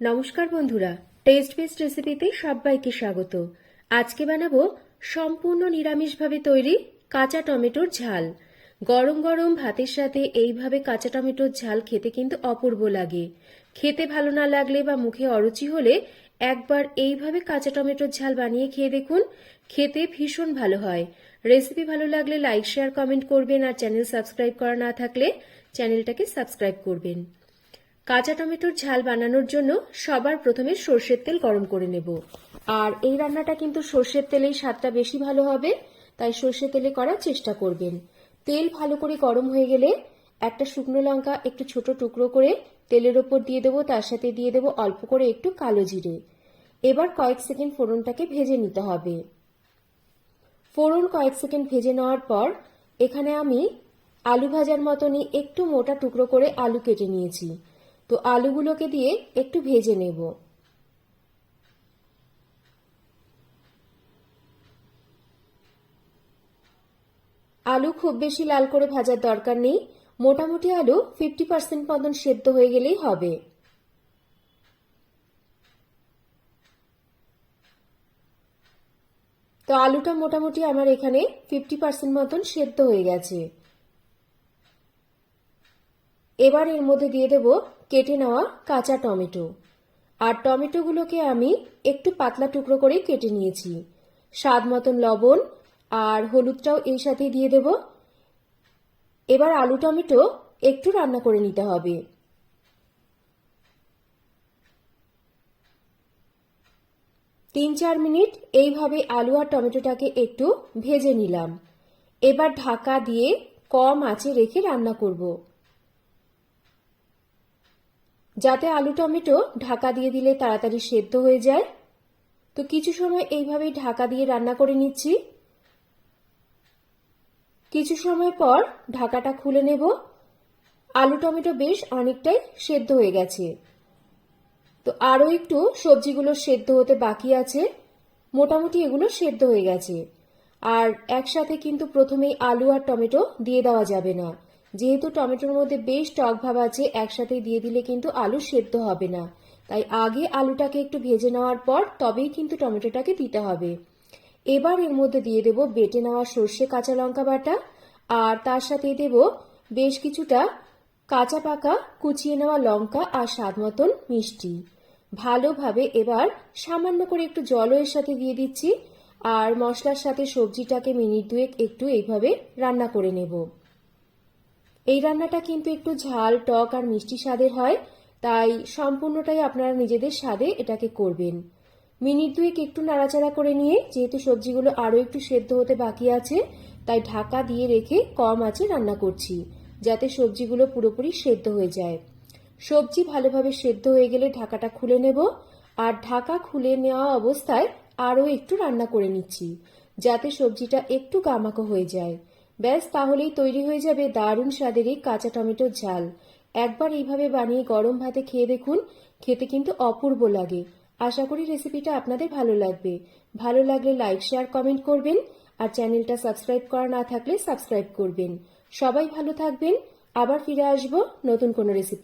নমস্কার বন্ধুরা test best রেসিপিতে সবাইকে স্বাগত। আজকে বানাবো সম্পূর্ণ নিরামিষভাবে তৈরি কাঁচা টমেটোর ঝাল। গরম গরম ভাতের সাথে এইভাবে কাঁচা টমেটোর ঝাল খেতে কিন্তু অপূর্ব লাগে। খেতে ভালো না লাগলে বা মুখে অরুচি হলে একবার এইভাবে কাঁচা টমেটোর ঝাল বানিয়ে খেয়ে দেখুন। খেতে ভীষণ ভালো হয়। রেসিপি ভালো লাগলে লাইক শেয়ার কমেন্ট করবেন আর চ্যানেল সাবস্ক্রাইব করা না থাকলে চ্যানেলটাকে সাবস্ক্রাইব করবেন। কাঁচা টমেটোর ঝাল বানানোর জন্য সবার প্রথমে সর্ষের তেল গরম করে নেব। আর এই রান্নাটা কিন্তু সর্ষের তেলেই স্বাদটা বেশি ভালো হবে, তাই সর্ষের তেলে করার চেষ্টা করবেন। তেল ভালো করে গরম হয়ে গেলে একটা শুকনো লঙ্কা একটু ছোট টুকরো করে তেলের ওপর দিয়ে দেবো, তার সাথে দিয়ে দেবো অল্প করে একটু কালো জিরে। এবার কয়েক সেকেন্ড ফোড়নটাকে ভেজে নিতে হবে। ফোড়ন কয়েক সেকেন্ড ভেজে নেওয়ার পর এখানে আমি আলু ভাজার মতনই একটু মোটা টুকরো করে আলু কেটে নিয়েছি। তো আলুগুলোকে দিয়ে একটু ভেজে নেব। আলু খুব বেশি লাল করে ভাজার দরকার নেই। মোটামুটি আলু ফিফটি পার্সেন্ট মতন সেদ্ধ হয়ে গেলেই হবে। তো আলুটা মোটামুটি আমার এখানে ফিফটি পার্সেন্ট মতন সেদ্ধ হয়ে গেছে। এবার এর মধ্যে দিয়ে দেব কেটে নেওয়া কাঁচা টমেটো। আর টমেটোগুলোকে আমি একটু পাতলা টুকরো করে কেটে নিয়েছি। স্বাদ মতন লবণ আর হলুদটাও এই সাথে দিয়ে দেব। এবার আলু টমেটো একটু রান্না করে নিতে হবে। তিন চার মিনিট এইভাবে আলু আর টমেটোটাকে একটু ভেজে নিলাম। এবার ঢাকা দিয়ে কম আঁচে রেখে রান্না করব। যাতে আলু টমেটো ঢাকা দিয়ে দিলে তাড়াতাড়ি সেদ্ধ হয়ে যায়। তো কিছু সময় এইভাবেই ঢাকা দিয়ে রান্না করে নিচ্ছি। কিছু সময় পর ঢাকাটা খুলে নেব। আলু টমেটো বেশ অনেকটাই সেদ্ধ হয়ে গেছে। তো আরও একটু সবজিগুলো সেদ্ধ হতে বাকি আছে। মোটামুটি এগুলো সেদ্ধ হয়ে গেছে। আর একসাথে কিন্তু প্রথমেই আলু আর টমেটো দিয়ে দেওয়া যাবে না। যেহেতু টমেটোর মধ্যে বেশ টক ভাব আছে একসাথে দিয়ে দিলে কিন্তু আলু সেদ্ধ হবে না। তাই আগে আলুটাকে একটু ভেজে নেওয়ার পর তবেই কিন্তু টমেটোটাকে দিতে হবে। এবার এর মধ্যে দিয়ে দেব বেটে নেওয়া সর্ষে কাঁচা লঙ্কা বাটা, আর তার সাথে দেব বেশ কিছুটা কাঁচা পাকা কুচিয়ে নেওয়া লঙ্কা আর স্বাদ মতন মিষ্টি। ভালোভাবে এবার সামান্য করে একটু জলও এর সাথে দিয়ে দিচ্ছি, আর মশলার সাথে সবজিটাকে মিনিট দুয়েক একটু এইভাবে রান্না করে নেব। এই রান্নাটা কিন্তু একটু ঝাল, টক আর মিষ্টি স্বাদের হয়, তাই সম্পূর্ণটাই আপনারা নিজেদের স্বাদে এটাকে করবেন। মিনিট দুয়েক একটু নাড়াচাড়া করে নিয়ে, যেহেতু সবজিগুলো আরও একটু সেদ্ধ হতে বাকি আছে, তাই ঢাকা দিয়ে রেখে কম আঁচে রান্না করছি, যাতে সবজিগুলো পুরোপুরি সেদ্ধ হয়ে যায়। সবজি ভালোভাবে সেদ্ধ হয়ে গেলে ঢাকাটা খুলে নেব, আর ঢাকা খুলে নেওয়া অবস্থায় আরও একটু রান্না করে নিচ্ছি, যাতে সবজিটা একটু গামাকো হয়ে যায়। ব্যাস, তাহলেই তৈরি হয়ে যাবে দারুণ স্বাদের এই কাঁচা টমেটোর ঝাল। একবার এইভাবে বানিয়ে গরম ভাতে খেয়ে দেখুন, খেতে কিন্তু অপূর্ব লাগে। আশা করি রেসিপিটা আপনাদের ভালো লাগবে। ভালো লাগলে লাইক শেয়ার কমেন্ট করবেন আর চ্যানেলটা সাবস্ক্রাইব করা না থাকলে সাবস্ক্রাইব করবেন। সবাই ভালো থাকবেন। আবার ফিরে আসব নতুন কোনো রেসিপি